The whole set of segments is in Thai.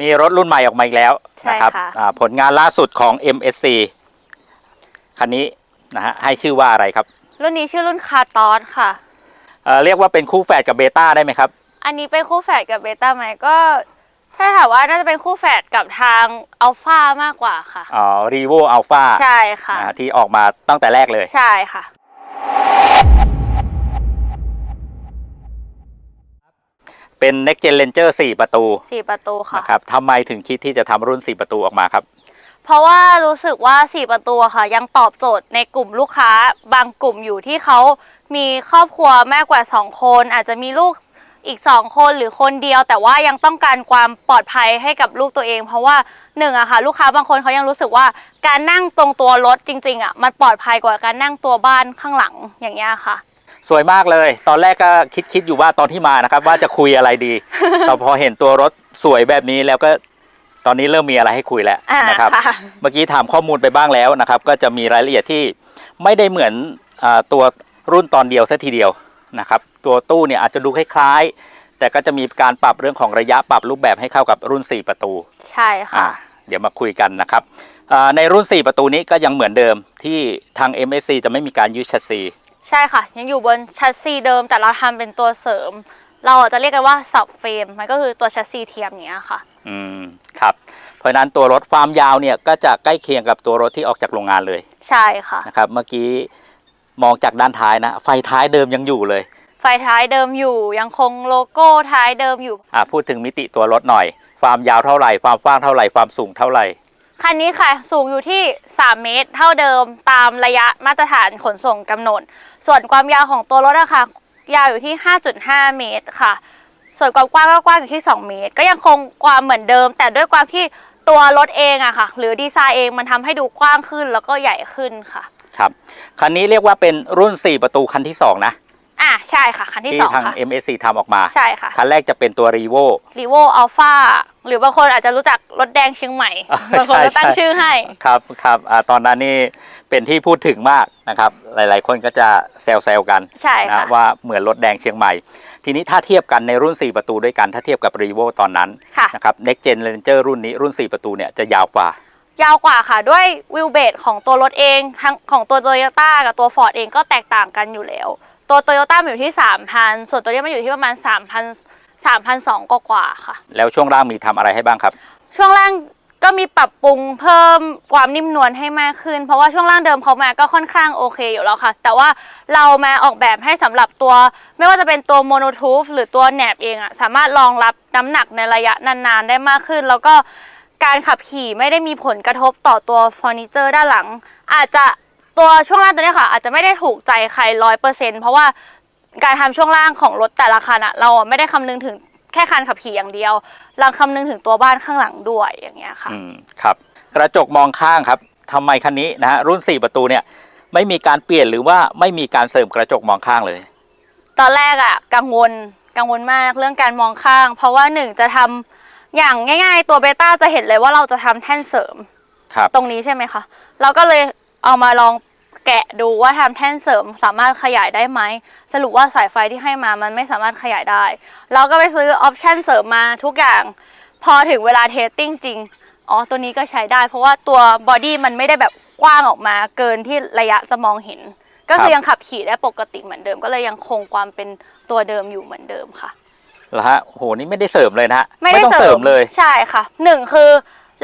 มีรถรุ่นใหม่ออกมาอีกแล้วใช่นะครับค่ะ อ่าผลงานล่าสุดของ MSC คันนี้นะฮะให้ชื่อว่าอะไรครับรุ่นนี้ชื่อรุ่นคาร์ตอสค่ะ เอ่อเรียกว่าเป็นคู่แฝดกับเบต้าได้ไหมครับ อันนี้เป็นคู่แฝดกับเบต้าไหมก็ ถ้าถามว่าน่าจะเป็นคู่แฝดกับทางอัลฟามากกว่าค่ะ อ๋อรีโวอัลฟาใช่ค่ะ ที่ออกมาตั้งแต่แรกเลย ใช่ค่ะ เป็น Next Gen Ranger 4 ประตูสี่ประตูค่ะ นะครับทำไมถึงคิดที่จะทำรุ่น 4 ประตูออกมาครับ เพราะว่ารู้สึกว่า4ประตูอะค่ะ ยังตอบโจทย์ในกลุ่มลูกค้า บางกลุ่มอยู่ที่เขามีครอบครัวมากกว่า2คน อาจจะมีลูกอีก2คนหรือคนเดียว แต่ว่ายังต้องการความปลอดภัยให้กับลูกตัวเอง เพราะว่าหนึ่งอะค่ะ ลูกค้าบางคนเขายังรู้สึกว่าการนั่งตรงตัวรถจริงๆอะมันปลอดภัยกว่าการนั่งตัวบ้านข้างหลังอย่างเงี้ยค่ะ สวยมากเลย ตอนแรกก็คิดคิดอยู่ว่าตอนที่มานะครับ ว่าจะคุยอะไรดี แต่พอเห็นตัวรถสวยแบบนี้แล้วก็ตอนนี้เริ่มมีอะไรให้คุยแล้วอ่านะครับค่ะเมื่อกี้ถามข้อมูลไปบ้างแล้วนะครับ ก็จะมีรายละเอียดที่ไม่ได้เหมือนอาตัวรุ่นตอนเดียวซะทีเดียวนะครับ ตัวตู้เนี่ยอาจจะดูคล้ายๆ แต่ก็จะมีการปรับเรื่องของระยะปรับรูปแบบให้เข้ากับรุ่น 4 ประตู ใช่อ่าค่ะเดี๋ยวมาคุยกันนะครับอ่าในรุ่น 4 ประตูนี้ก็ยังเหมือนเดิมที่ทาง MSC จะไม่มีการยืดชัดซี ใช่ค่ะ ยังอยู่บนชัสซีเดิมแต่เราทำเป็นตัวเสริม เราอาจจะเรียกกันว่าสับเฟรมมันก็คือตัวชัสซีเทียมอย่างเนี้ยค่ะ อืมครับ เพราะฉะนั้นตัวรถความยาวเนี่ยก็จะใกล้เคียงกับตัวรถที่ออกจากโรงงานเลยใช่ค่ะ นะครับ เมื่อกี้มองจากด้านท้ายนะ ไฟท้ายเดิมยังอยู่เลยไฟท้ายเดิมอยู่ยังคงโลโก้ท้ายเดิมอยู่ อ่าพูดถึงมิติตัวรถหน่อย ความยาวเท่าไหร่ ความกว้างเท่าไหร่ ความสูงเท่าไหร่ คันนี้ค่ะสูงอยู่ที่ 3 เมตร เท่าเดิมตามระยะมาตรฐานขนส่งกำหนด ส่วนความยาวของตัวรถอะค่ะยาวอยู่ที่ 5.5 เมตรค่ะ ส่วนความกว้างก็กว้างอยู่ที่ 2 เมตร ก็ยังคงความเหมือนเดิม แต่ด้วยความที่ตัวรถเองอะค่ะ หรือดีไซน์เองมันทำให้ดูกว้างขึ้นแล้วก็ใหญ่ขึ้นค่ะ ครับ คันนี้เรียกว่าเป็นรุ่น 4 ประตูคันที่ 2 นะ อะใช่ค่ะ คันที่ที่สองทาง ค่ะ MSC ทำออกมา ใช่ค่ะคันแรกจะเป็นตัว r e v o รีโวอัลฟาหรือบางคนอาจจะรู้จักรถแดงเชียงใหม่อ่าบางคนก็ใช่ตั้งใช่ ชื่อให้ ครับครับอ่าตอนนั้นนี่เป็นที่พูดถึงมากนะครับ หลายๆ คนก็จะแซวๆกันใช่นะค่ะ ว่าเหมือนรถแดงเชียงใหม่ ทีนี้ถ้าเทียบกันในรุ่น 4 ประตูด้วยกัน ถ้าเทียบกับ r e v o ตอนนั้นค่ะ นะครับ Next Gen Ranger รุ่นนี้รุ่น 4 ประตูเนี่ยจะยาวกว่า ยาวกว่าค่ะด้วยวิวเบสของตัวรถเองทั้งของตัวโตโยต้ากับตัวฟอร์ดเองก็แตกต่างกันอยู่แล้ว ตัวโตโยต้ามันอยู่ที่ 3,000 ส่วนตัวนี้มันอยู่ที่ประมาณ 3,000 3,200กว่าๆค่ะ แล้วช่วงล่างมีทำอะไรให้บ้างครับ ช่วงล่างก็มีปรับปรุงเพิ่มความนิ่มนวลให้มากขึ้น เพราะว่าช่วงล่างเดิมเขามาก็ค่อนข้างโอเคอยู่แล้วค่ะ แต่ว่าเรามาออกแบบให้สำหรับตัว ไม่ว่าจะเป็นตัวโมโนทูฟหรือตัวแหนบเองอะสามารถรองรับน้ำหนักในระยะนานๆ ได้มากขึ้น แล้วก็การขับขี่ไม่ได้มีผลกระทบต่อตัวเฟอร์นิเจอร์ด้านหลัง อาจจะ ตัวช่วงล่างตัวเนี้ยค่ะ อาจจะไม่ได้ถูกใจใครร้อยเปอร์เซ็นต์เพราะว่าการทำช่วงล่างของรถแต่ละคันอะเราอะไม่ได้คำนึงถึงแค่คันขับขี่อย่างเดียว เราคำนึงถึงตัวบ้านข้างหลังด้วยอย่างเงี้ยค่ะอืมครับ กระจกมองข้างครับทำไมคันนี้นะฮะรุ่น 4 ประตูเนี่ยไม่มีการเปลี่ยนหรือว่าไม่มีการเสริมกระจกมองข้างเลย ตอนแรกอะกังวลกังวลมากเรื่องการมองข้าง เพราะว่าหนึ่งจะทำอย่างง่าย ๆ ตัวเบต้าจะเห็นเลยว่าเราจะทำแท่นเสริม ครับ ตรงนี้ใช่ไหมคะ เราก็เลย เอามาลองแกะดูว่าทำแท่นเสริมสามารถขยายได้ไหม สรุปว่าสายไฟที่ให้มามันไม่สามารถขยายได้ เราก็ไปซื้อออปชันเสริมมาทุกอย่าง พอถึงเวลาเทสติ้งจริง อ๋อ ตัวนี้ก็ใช้ได้ เพราะว่าตัวบอดี้มันไม่ได้แบบกว้างออกมาเกินที่ระยะจะมองเห็น ก็คือยังขับขี่ได้ปกติเหมือนเดิม ก็เลยยังคงความเป็นตัวเดิมอยู่เหมือนเดิมค่ะแล้วฮะโหนี่ไม่ได้เสริมเลยนะฮะไม่ได้ต้องเสริมเลยใช่ค่ะหนึ่งคือ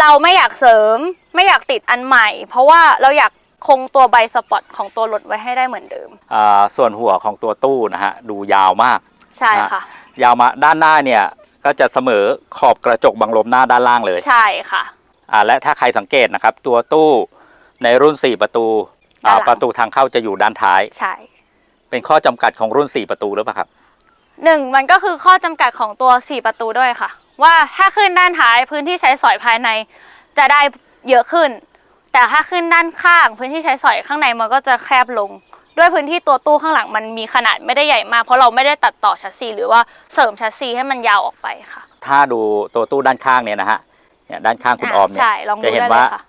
เราไม่อยากเสริม ไม่อยากติดอันใหม่ เพราะว่าเราอยาก คงตัวใบสปอตของตัวรถไว้ให้ได้เหมือนเดิม อ่าส่วนหัวของตัวตู้นะฮะดูยาวมาก ใช่ค่ะ ยาวมาด้านหน้าเนี่ยก็จะเสมอขอบกระจกบังลมหน้าด้านล่างเลยใช่ค่ะอ่าและถ้าใครสังเกตนะครับ ตัวตู้ในรุ่น 4 ประตูอ่าด้านหลัง ประตูทางเข้าจะอยู่ด้านท้าย ใช่ เป็นข้อจำกัดของรุ่น 4 ประตูหรือเปล่าครับ หนึ่งมันก็คือข้อจำกัดของตัว 4 ประตูด้วยค่ะ ว่าถ้าขึ้นด้านท้ายพื้นที่ใช้สอยภายใน จะได้เยอะขึ้น แต่ถ้าขึ้นด้านข้างพื้นที่ใช้สอยข้างในมันก็จะแคบลง ด้วยพื้นที่ตัวตู้ข้างหลังมันมีขนาดไม่ได้ใหญ่มาก เพราะเราไม่ได้ตัดต่อชัสซีหรือว่าเสริมชัสซีให้มันยาวออกไปค่ะ ถ้าดูตัวตู้ด้านข้างเนี่ยนะฮะเนี่ยด้านข้างคุณออมเนี่ยใช่ลองดูจะเห็นได้เลว่ายค่ะ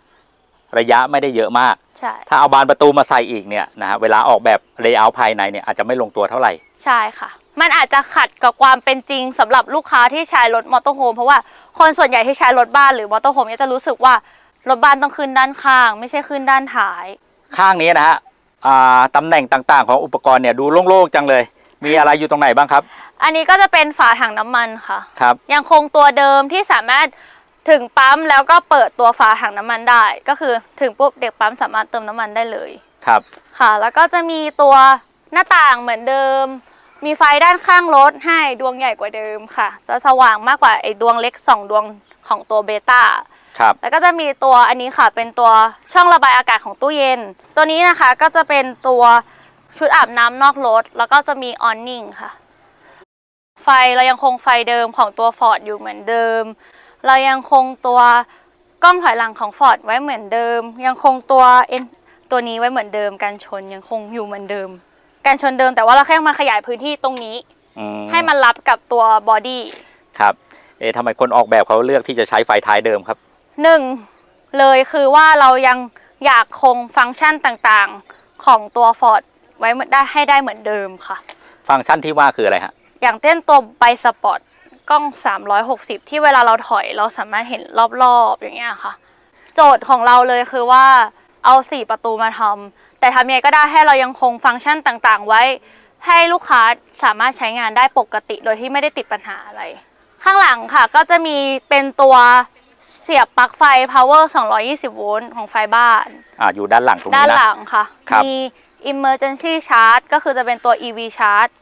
ระยะไม่ได้เยอะมาก ใช่ถ้าเอาบานประตูมาใส่อีกเนี่ยนะฮะเวลาออกแบบเลเยอร์ภายในเนี่ยอาจจะไม่ลงตัวเท่าไหร่ ใช่ค่ะ มันอาจจะขัดกับความเป็นจริงสำหรับลูกค้าที่ใช้รถมอเตอร์โฮมเพราะว่าคนส่วนใหญ่ที่ใช้รถบ้านหรือมอเตอร์โฮมเนี่ยจะรู้สึกว่า รถบ้านต้องขึ้นด้านข้าง ไม่ใช่ขึ้นด้านท้าย ข้างนี้นะฮะอ่าตำแหน่งต่างๆ ของอุปกรณ์เนี่ยดูโล่งๆจังเลย มีอะไรอยู่ตรงไหนบ้างครับ อันนี้ก็จะเป็นฝาถังน้ำมันค่ะ ครับ ยังคงตัวเดิมที่สามารถถึงปั๊มแล้วก็เปิดตัวฝาถังน้ำมันได้ ก็คือถึงปุ๊บเด็กปั๊มสามารถเติมน้ำมันได้เลย ครับ ค่ะ แล้วก็จะมีตัวหน้าต่างเหมือนเดิม มีไฟด้านข้างรถให้ดวงใหญ่กว่าเดิมค่ะ จะสว่างมากกว่าไอ้ดวงเล็กสองดวงของตัวเบต้า ครับ แล้วก็จะมีตัวอันนี้ค่ะ เป็นตัวช่องระบายอากาศของตู้เย็น ตัวนี้นะคะก็จะเป็นตัวชุดอาบน้ำนอกรถ แล้วก็จะมีออนนิ่งค่ะ ไฟเรายังคงไฟเดิมของตัว Ford อยู่เหมือนเดิม เรายังคงตัวกล้องถอยหลังของ Ford ไว้เหมือนเดิม ยังคงตัวเอ็นตัวนี้ไว้เหมือนเดิมการชนยังคงอยู่เหมือนเดิม การชนเดิมแต่ว่าเราแค่มาขยายพื้นที่ตรงนี้อืมให้มันรับกับตัวบอดี้ครับเอ๊ะทำไมคนออกแบบเขาเลือกที่จะใช้ไฟท้ายเดิมครับ หนึ่งเลยคือว่าเรายังอยากคงฟังก์ชันต่างๆของตัว Ford ไว้ได้ให้ได้เหมือนเดิมค่ะ ฟังก์ชันที่ว่าคืออะไรฮะ อย่างเช่นตัวไบสปอร์ตกล้อง 360 ที่เวลาเราถอยเราสามารถเห็นรอบๆ อย่างเงี้ยค่ะ โจทย์ของเราเลยคือว่าเอา 4 ประตูมาทำแต่ทำยังไงก็ได้ให้เรายังคงฟังก์ชันต่างๆ ไว้ ให้ลูกค้าสามารถใช้งานได้ปกติโดยที่ไม่ได้ติดปัญหาอะไร ข้างหลังค่ะก็จะมีเป็นตัว เสียบปลั๊กไฟ power 220 โวลต์ของไฟบ้าน อ่าอยู่ด้านหลังตรงด้านี้นนะ หลังค่ะ ครับมี emergency charge ก็คือจะเป็นตัว EV charge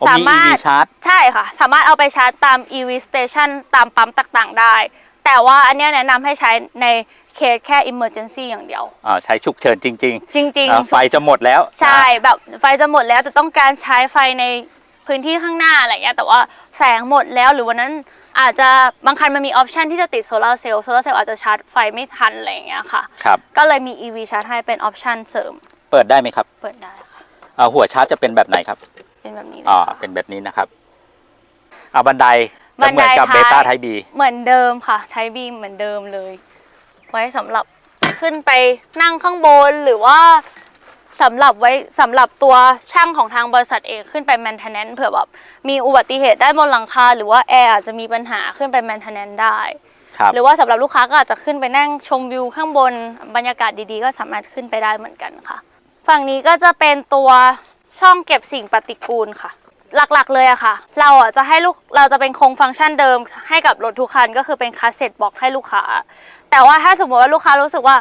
ผมสามีมาร EV ถชาร์จใช่ค่ะ สามารถเอาไปชาร์จตาม EV station ตามปั๊มต่างๆได้ แต่ว่าอันเนี้ยแนะนำให้ใช้ในเคสแค่ emergency อย่างเดียว อ่าใช้ฉุกเฉินจริงจริง ๆอ่าไฟจะหมดแล้วๆใช่แบบไฟจะหมดแล้วแต่ต้องการใช้ไฟในพื้นที่ข้างหน้าอะไรเงี้ยแต่ว่าแสงหมดแล้วหรือวันนั้น อาจจะบางคันมันมีออปชันที่จะติดโซลาร์เซลล์โซลาร์เซลล์อาจจะชาร์จไฟไม่ทันอะไรอย่างเงี้ยค่ะ ครับ ก็เลยมี EV ชาร์จให้เป็นออปชันเสริมเปิดได้ไหมครับเปิดได้ค่ะอ่าหัวชาร์จจะเป็นแบบไหนครับเป็นแบบนี้เลยอ่าค่ะ เป็นแบบนี้นะครับอ่าบันไดบัจะนเหไดมือนกับเบท้าย ต้าไทบีเหมือนเดิมค่ะไทบีเหมือนเดิมเลย ไว้สำหรับขึ้นไปนั่งข้างบนหรือว่า สำหรับไว้สำหรับตัวช่างของทางบริษัทเองขึ้นไป maintenance เผื่อแบบมีอุบัติเหตุได้บนหลังคาหรือว่าแอร์อาจจะมีปัญหาขึ้นไป maintenance ได้ ครับหรือว่าสำหรับลูกค้าก็อาจจะขึ้นไปนั่งชมวิวข้างบนบรรยากาศดีๆ ก็สามารถขึ้นไปได้เหมือนกันค่ะ ฝั่งนี้ก็จะเป็นตัวช่องเก็บสิ่งปฏิกูลค่ะ หลักๆเลยอะค่ะ เราอะจะให้ลูกเราจะเป็นคงฟังก์ชันเดิมให้กับรถทุกคันก็คือเป็นคาสเซ็ตบอกให้ลูกค้า แต่ว่าถ้าสมมติว่าลูกค้ารู้สึกว่า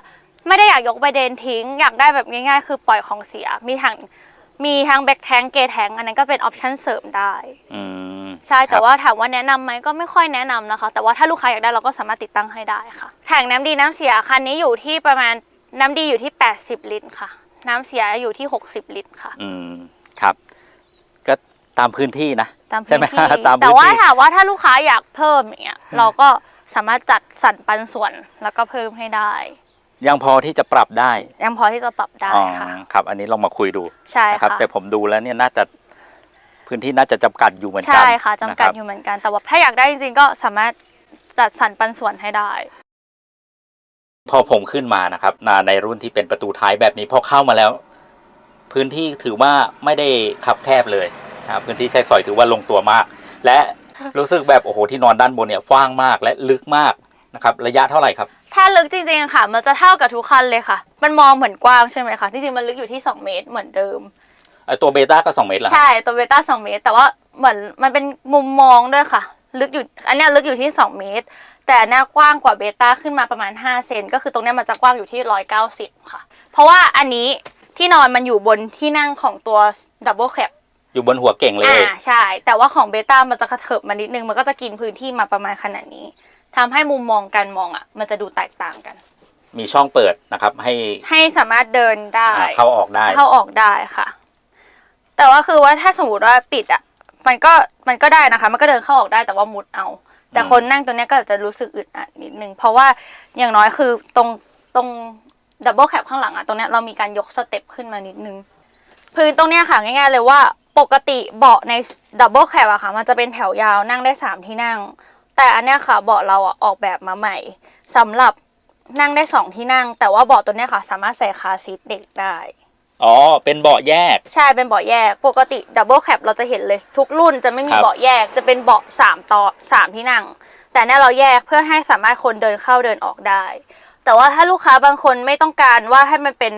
ไม่ได้อยากยกไปเดนทิ้ง อยากได้แบบง่ายๆ คือปล่อยของเสีย มีทั้งมีทั้งแบ็คแทงเกแทงอันนั้นก็เป็นออปชันเสริมได้ อืมใช่คแต่รับว่าถามว่าแนะนำไหมก็ไม่ค่อยแนะนำนะคะ แต่ว่าถ้าลูกค้าอยากได้เราก็สามารถติดตั้งให้ได้ค่ะแถังน้ำดีน้ำเสียคันนี้อยู่ที่ประมาณน้ำดีอยู่ที่ 80 ลิตรค่ะ น้ำเสียอยู่ที่ 60 ลิตรค่ะ อืมครับ ก็ตามพื้นที่นะตามใช่พื้ไหมนที่ตามพื้นที่ แต่ว่าถามว่าถ้าลูกค้าอยากเพิ่มอย่างเงี้ยเราก็สามารถจัดสรรปันส่วนแล้วก็เพิ่มให้ได้ ยังพอที่จะปรับได้ยังพอที่จะปรับได้อ๋อค่ะ ครับ อันนี้ลองมาคุยดูใช่นะครับค่ะแต่ผมดูแล้วเนี่ยน่าจะพื้นที่น่าจะจำกัดอยู่เหมือนกันใช่ค่ะจำกัดนรับ อยู่เหมือนกัน แต่ว่าถ้าอยากได้จริงๆก็สามารถจัดสรรปันส่วนให้ได้ พอผมขึ้นมานะครับนาในรุ่นที่เป็นประตูท้ายแบบนี้พอเข้ามาแล้ว พื้นที่ถือว่าไม่ได้คับแคบเลยนะครับพื้นที่ใช้สอยถือว่าลงตัวมาก และรู้สึกแบบโอ้โหที่นอนด้านบนเนี่ยกว้างมากและลึกมากนะครับ ระยะเท่าไหร่ครับ ถ้าลึกจริงๆค่ะ มันจะเท่ากับทุกคันเลยค่ะ มันมองเหมือนกว้างใช่ไหมคะ จริงๆ มันลึกอยู่ที่ 2 เมตรเหมือนเดิม ไอตัวเบต้าก็2เมตรเหรอฮะใช่ตัวเบต้า2เมตร แต่ว่าเหมือนมันเป็นมุมมองด้วยค่ะ ลึกอยู่อันเนี้ยลึกอยู่ที่ 2 เมตร แต่อันเนี้ยกว้างกว่าเบต้าขึ้นมาประมาณ 5 เซนก็คือตรงเนี้ยมันจะกว้างอยู่ที่ 190 ค่ะ เพราะว่าอันนี้ที่นอนมันอยู่บนที่นั่งของตัวดับเบิลแคป อยู่บนหัวเก่งเลย อ่าใช่ แต่ว่าของเบต้ามันจะกระเถิบมานิดนึง มันก็จะกินพื้นที่มาประมาณขนาดนี้ ทำให้มุมมองการมองอะ มันจะดูแตกต่างกัน มีช่องเปิดนะครับ ให้ให้สามารถเดินได้อ่าเข้าออกได้ เข้าออกได้ค่ะ แต่ว่าคือว่าถ้าสมมติว่าปิดอะ มันก็มันก็ได้นะคะ มันก็เดินเข้าออกได้แต่ว่ามุดเอา แต่อืม คนนั่งตัวเนี้ยก็อาจจะรู้สึกอึดอัดนิดนึงเพราะว่าอย่างน้อยคือตรงตรงดับเบิลแคปข้างหลังอะตรงเนี้ยเรามีการยกสเต็ปขึ้นมานิดนึง พื้นตรงเนี้ยค่ะง่ายๆเลยว่าปกติเบาะในดับเบิลแคปอะค่ะ มันจะเป็นแถวยาวนั่งได้สามที่นั่ง แต่อันเนี้ยค่ะเบาะเราอะออกแบบมาใหม่สำหรับนั่งได้สองที่นั่ง แต่ว่าเบาะตัวเนี้ยค่ะ สามารถใส่คาร์ซีทเด็กได้อ๋อ เป็นเบาะแยก ใช่ เป็นเบาะแยก ปกติดับเบิลแคปเราจะเห็นเลย ทุกรุ่นจะไม่มีครับเบาะแยก จะเป็นเบาะสามต่อสามที่นั่ง แต่เนี่ยเราแยกเพื่อให้สามารถคนเดินเข้าเดินออกได้ แต่ว่าถ้าลูกค้าบางคนไม่ต้องการว่าให้มันเป็น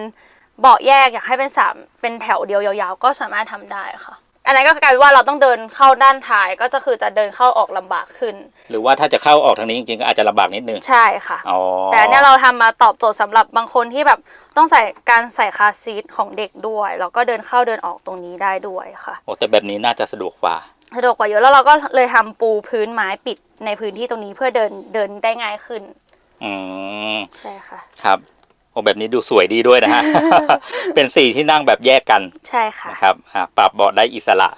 เบาะแยกอยากให้เป็นสามเป็นแถวเดียวยาวๆ ก็สามารถทำได้ค่ะ อันนั้นก็กลายเป็นว่าเราต้องเดินเข้าด้านท้ายก็จะคือจะเดินเข้าออกลำบากขึ้น หรือว่าถ้าจะเข้าออกทางนี้จริงๆก็อาจจะลำบากนิดนึงใช่ค่ะ อ๋อแต่อันเนี่ยเราทำมาตอบโจทย์สำหรับบางคนที่แบบต้องใส่การใส่คาร์ซีทของเด็กด้วยแล้วก็เดินเข้าเดินออกตรงนี้ได้ด้วยค่ะโอ้แต่แบบนี้น่าจะสะดวกกว่า สะดวกกว่าเยอะแล้วเราก็เลยทำปูพื้นไม้ปิดในพื้นที่ตรงนี้เพื่อเดินเดินได้ง่ายขึ้น อืม ใช่ค่ะ ครับ โอ้แบบนี้ดูสวยดีด้วยนะฮะ เป็นสี่ที่นั่งแบบแยกกันใช่ค่ะนะครับอ่าปรับเบาะได้อิสระ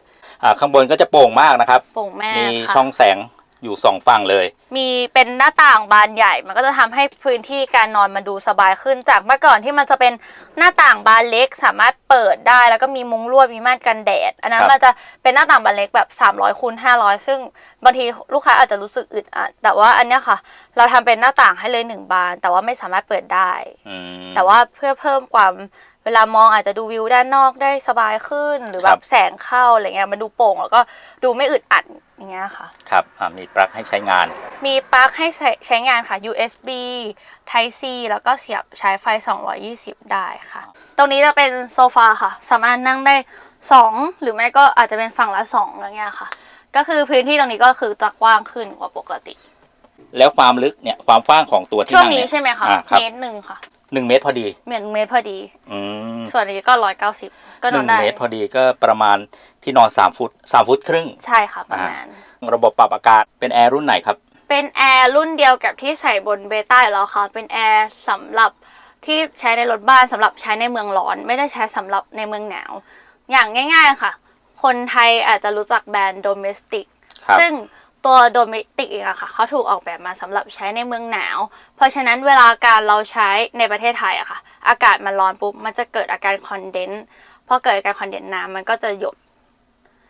อ่าข้างบนก็จะโปร่งมากนะครับ โป่งแม่มีค่ะ ช่องแสง อยู่สองฝั่งเลย มีเป็นหน้าต่างบานใหญ่ มันก็จะทำให้พื้นที่การนอนมันดูสบายขึ้นจากเมื่อก่อนที่มันจะเป็นหน้าต่างบานเล็กสามารถเปิดได้ แล้วก็มีมุ้งลวดมีม่านกันแดด อันนั้คนรับ มันจะเป็นหน้าต่างบานเล็กแบบ300คูณ500 ซึ่งบางทีลูกค้าอาจจะรู้สึกอึดอัดแต่ว่าอันเนี้ยค่ะ เราทำเป็นหน้าต่างให้เลยหนึ่งบาน แต่ว่าไม่สามารถเปิดได้ อืม แต่ว่าเพื่อเพิ่มความเวลามองอาจจะดูวิวด้านนอกได้สบายขึ้น หรือแบครับบแสงเข้าอะไรเงี้ยมันดูโปร่งแล้วก็ดูไม่อึดอัด อย่างเงี้ยค่ะ ครับอ่ามีปลั๊กให้ใช้งาน มีปลั๊กให้ใช้ใช้งานค่ะ USB Type C แล้วก็เสียบใช้ไฟ 220 ได้ค่ะ ตรงนี้จะเป็นโซฟาค่ะ สามารถนั่งได้ 2 หรือไม่ก็อาจจะเป็นฝั่งละ2อย่างเงี้ยค่ะ ก็คือพื้นที่ตรงนี้ก็คือจะกว้างขึ้นกว่าปกติ แล้วความลึกเนี่ยความกว้างของตัวที่ช่วงนั่งนี้เนี่ย ใช่ไหมคะอ่าครับ เมตรหนึ่งค่ะ หนึ่งเมตรพอดีเหมือนเมตรพอดี อืมส่วนนี้ก็190ก็หนอนึ่นงได้เมตรพอดีก็ประมาณที่นอนสามฟุตสามฟุตครึ่ง ใช่ค่ะประมาณ ระบบปรับอากาศเป็นแอร์รุ่นไหนครับ เป็นแอร์รุ่นเดียวกับที่ใส่บนเบต้าอยู่แล้วค่ะ เป็นแอร์สำหรับที่ใช้ในรถบ้านสำหรับใช้ในเมืองร้อน ไม่ได้ใช้สำหรับในเมืองหนาว อย่างง่าย ๆค่ะ คนไทยอาจจะรู้จักแบรนด์โดเมสติกครับ ซึ่ง ตัวโดเมสติกเองอะค่ะเขาถูกออกแบบมาสำหรับใช้ในเมืองหนาว เพราะฉะนั้นเวลาการเราใช้ในประเทศไทยอะค่ะ อากาศมันร้อนปุ๊บมันจะเกิดอาการคอนเดนซ์พอเกิดอาการคอนเดนซ์น้ำมันก็จะหยด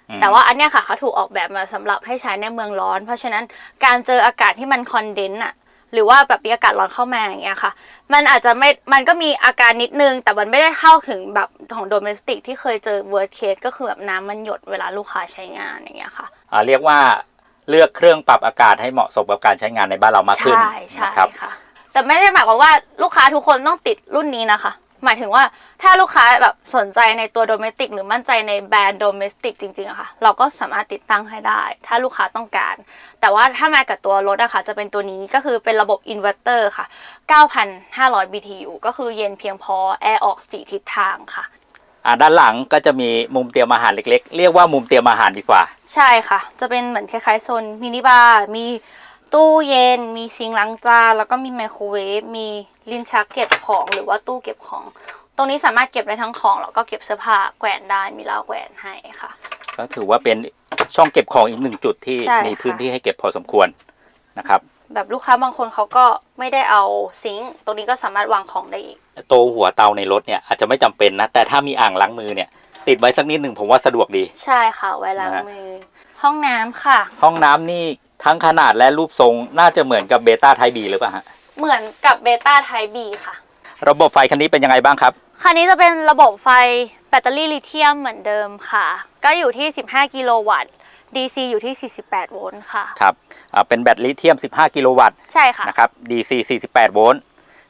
อืมแต่ว่าอันเนี้ยค่ะเขาถูกออกแบบมาสำหรับให้ใช้ในเมืองร้อน เพราะฉะนั้นการเจออากาศที่มันคอนเดนซ์อะหรือว่าแบบมีอากาศร้อนเข้ามาอย่างเงี้ยค่ะ มันอาจจะไม่ มันก็มีอาการนิดนึง แต่มันไม่ได้เข้าถึงแบบของโดเมสติกที่เคยเจอเวิร์ c เคสก็คือแบบน้ำมันหยดเวลาลูกค้าใช้งานอย่างเงี้ยค่ะ อ่าเรียกว่า เลือกเครื่องปรับอากาศให้เหมาะสมกับการใช้งานในบ้านเรามากขึ้นใช่ใช่นะครับค่ะ แต่ไม่ได้หมายความว่าลูกค้าทุกคนต้องติดรุ่นนี้นะคะ หมายถึงว่าถ้าลูกค้าแบบสนใจในตัวโดเมสติกหรือมั่นใจในแบรนด์โดเมสติกจริงๆอะค่ะ เราก็สามารถติดตั้งให้ได้ ถ้าลูกค้าต้องการ แต่ว่าถ้ามากับตัวรถอะค่ะ จะเป็นตัวนี้ก็คือเป็นระบบอินเวอร์เตอร์ค่ะ 9,500 BTU ก็คือเย็นเพียงพอแอร์ออกสี่ทิศทางค่ะ อ่าด้านหลังก็จะมีมุมเตรียมอาหารเล็กๆ เรียกว่ามุมเตรียมอาหารดีกว่า ใช่ค่ะ จะเป็นเหมือนคล้ายๆโซนมินิบาร์มีตู้เย็น มีซิงค์ล้างจานแล้วก็มีไมโครเวฟมีลิ้นชักเก็บของหรือว่าตู้เก็บของ ตรงนี้สามารถเก็บได้ทั้งของแล้วก็เก็บเสื้อผ้าแขวนได้มีราวแขวนให้ค่ะ ก็ถือว่าเป็นช่องเก็บของอีกหนึ่งจุดที่ใช่มีค่ะ พื้นที่ให้เก็บพอสมควรนะครับ แบบลูกค้าบางคนเขาก็ไม่ได้เอาซิงค์ตรงนี้ก็สามารถวางของได้อีก โตวหัวเตาในรถเนี่ยอาจจะไม่จำเป็นนะ แต่ถ้ามีอ่างล้างมือเนี่ย ติดไว้สักนิดหนึ่งผมว่าสะดวกดี ใช่ค่ะไว้ล้างนะฮะมือ ห้องน้ำค่ะ ห้องน้ำนี่ทั้งขนาดและรูปทรงน่าจะเหมือนกับเบต้าไทบีหรือเปล่าฮะเหมือนกับเบต้าไทบีค่ะ ระบบไฟคันนี้เป็นยังไงบ้างครับคันนี้จะเป็นระบบไฟแบตเตอรี่ลิเธียมเหมือนเดิมค่ะ ก็อยู่ที่ 15 กิโลวัตต์ DC อยู่ที่ 48 โวลต์ค่ะ ครับอ่าเป็นแบตลิเธียม 15 กิโลวัตต์ ใช่ค่ะ นะครับ DC 48 โวลต์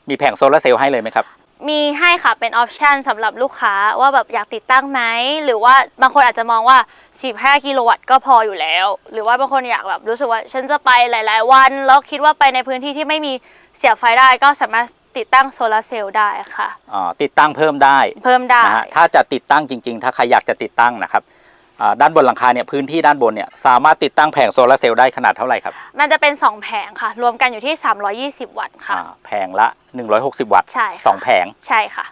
มีแผงโซลาร์เซลล์ให้เลยไหมครับ มีให้ค่ะเป็นออปชันสำหรับลูกค้าว่าแบบอยากติดตั้งไหมหรือว่าบางคนอาจจะมองว่า 15 กิโลวัตต์ก็พออยู่แล้ว หรือว่าบางคนอยากแบบรู้สึกว่าฉันจะไปหลาย ๆ วัน แล้วคิดว่าไปในพื้นที่ที่ไม่มีเสียบไฟได้ก็สามารถติดตั้งโซลาร์เซลล์ได้ค่ะ อ่าติดตั้งเพิ่มได้เพิ่มได้ นะฮะถ้าจะติดตั้งจริง ๆ ถ้าใครอยากจะติดตั้งนะครับอ่า ด้านบนหลังคาเนี่ยพื้นที่ด้านบนเนี่ยสามารถติดตั้งแผงโซลาร์เซลล์ได้ขนาดเท่าไหร่ครับมันจะเป็น 2 แผงค่ะ รวมกันอยู่ที่ 320 วัตต์ค่ะ อ่าแผงละ 160 วัตต์ใช่ค่ะ สองแผง ใช่ค่ะ